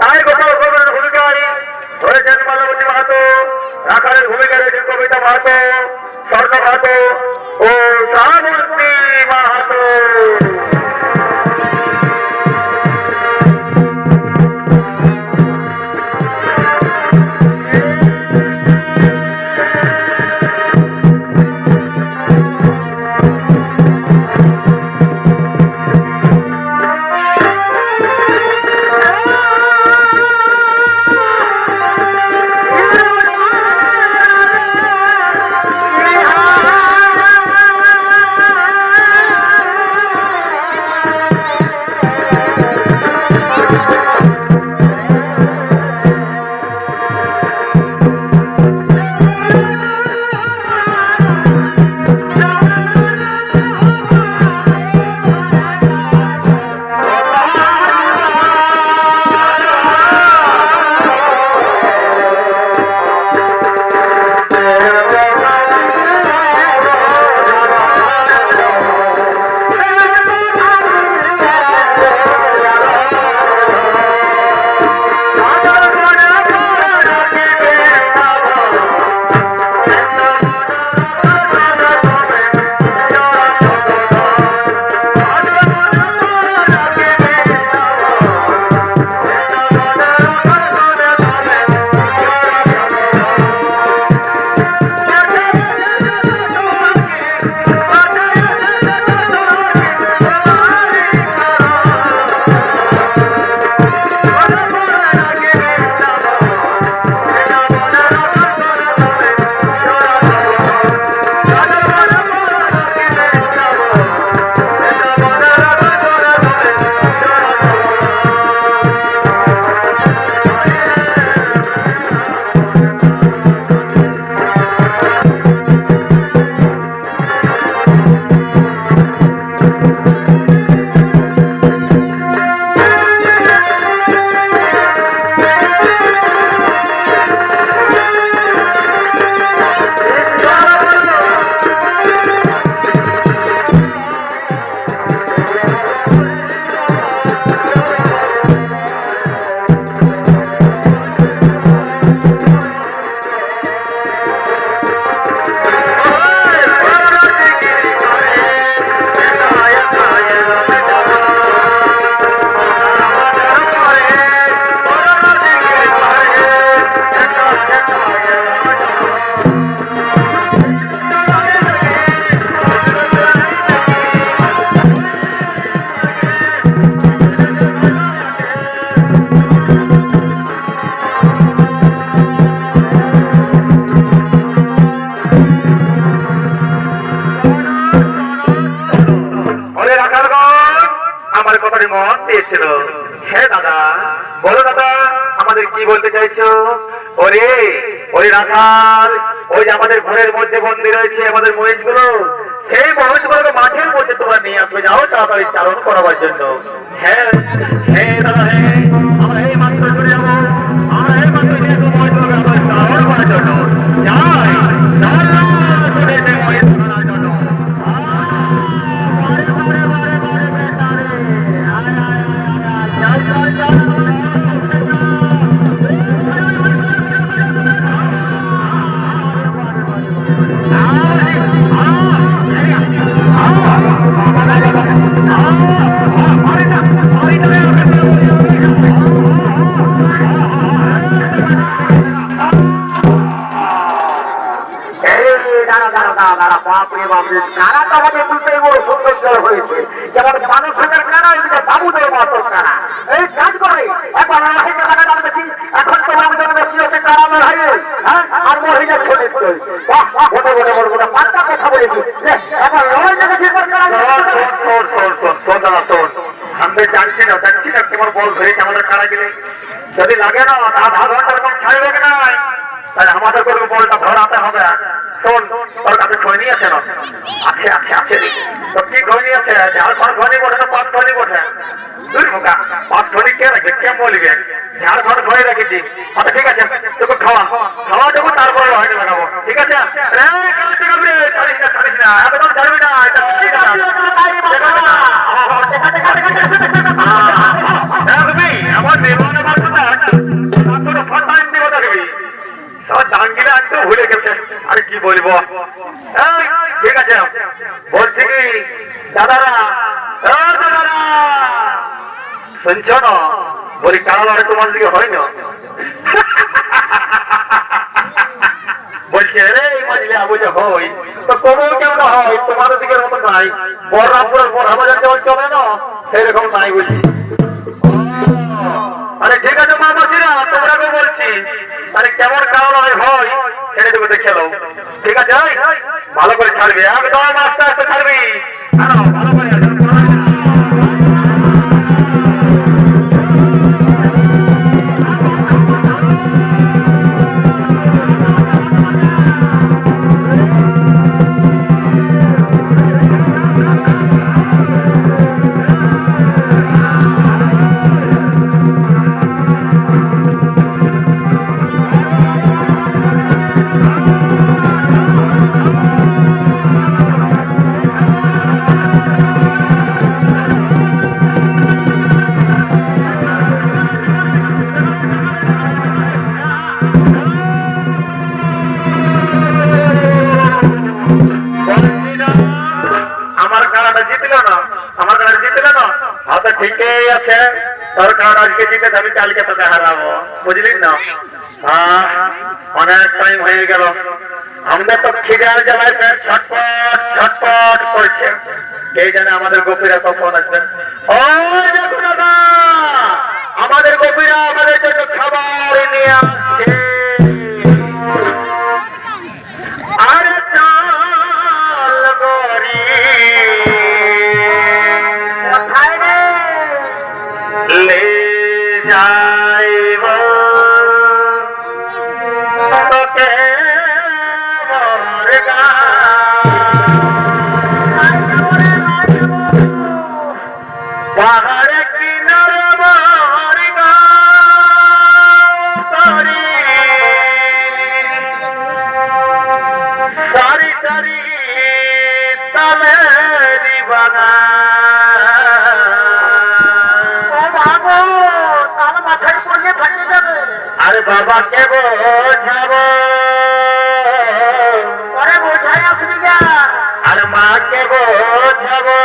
তাই গোপাল কবির ভূমিকায় রয়েছেন মালবতী মাহাতো, রাখালের ভূমিকায় রয়েছেন কবিতা মাহাতো, স্বর্ণ মাহাতো ও শ্রাবন্তী মন হে দাদা, বলো দাদা, আমাদের কি বলতে চাইছো? ওরে, ওই রাখার ওই যে আমাদের ঘরের মধ্যে বন্দি রয়েছে, আমাদের মহিষগুলো সেই মহিষগুলোকে মাঠের মধ্যে তোমরা নিয়ে আসবে। যাও তাড়াতাড়ি চারণ করাবার জন্য। হ্যাঁ হ্যাঁ দাদা হ্যাঁ। বাপরে, তো আমাদের দুটোই বড় সুন্দর হয়েছে। যেমন মানুষ হাজার কারা, এদিকে বাবুদের মতো কারা। এই কাজ করে, একবার লড়াইতে লাগা যাবে দেখি, এখন তো লোকজন বেশি হচ্ছে কারা লড়াইয়ে, হ্যাঁ? আর মহিলা ছোটে। বাহ, বটে, বটে, বটে, বটে, পাঁচটা কথা বলেছি। নে, লড়াইটা দেখি। আমি জানছি না দেখছি না তোমার বল ধরেছে আমাদের কারা গেলে যদি লাগে না আধা ঘণ্টা এরকম ছাড়বে নাই তাহলে আমাদের কোনো বলটা ধরাতে হবে শোন তোর কাছে খৈনি আছে না। আছে আছে আছে রে। তো কি খৈনি আছে ঝাড়খণ্ড খৈনি বটে না পাঁচ খৈনি বটে? দুই মুখা পাঁচ খৈনি কে রাখবে কে বলবে? ঝাড়খণ্ড খৈনি রেখেছি। আচ্ছা ঠিক আছে। তোকে খাওয়া। খাওয়া দেবো তারপরে হয়তো লাগাবো ঠিক আছে? ঘুরে, ছাড়িস না ছাড়িস না। একদম ছাড়বি না এটা ঠিক আছে। দেখা না। আমার নির্মাণে বাচ্চাটা তার ফোন টাইম দিব দেখবি সব ডাঙ্গিলে ভুলে গেছে। আরে কি বলব? ঠিক আছে। বলছি কি, দাদারা শুনছো না? বলি কারণ তোমার দিকে হয় না বলছে রে মাঝলে হয়, তো কোনো কেমন হয়? তোমাদের দিকে মতো নাই। বড়রামপুরের বড় বাজার যেমন চলে না? সেরকম নাই বলছি আরে ঠিক আছে মা মাসিরা তোমরাকে বলছি। আরে কেমন কারণ হয় হয়, ছেড়ে দেবো, দেখে ঠিক আছে ভালো করে ছাড়বি, একদম আস্তে আস্তে ছাড়বি। জিতলো না। জিতল না। হ্যাঁ ঠিকই আছে। আজকে জিতে আমি কালকে বুঝলি না? হ্যাঁ অনেক টাইম হয়ে গেল। আমরা তো খিদার জ্বালায় পেট ছটপট ছটপট করছে। কে জানে আমাদের গোপীরা কখন আসবেন ও আরে বাবাকে বোঝাবো। পরে বোঝায় আর মাকে বোঝাবো।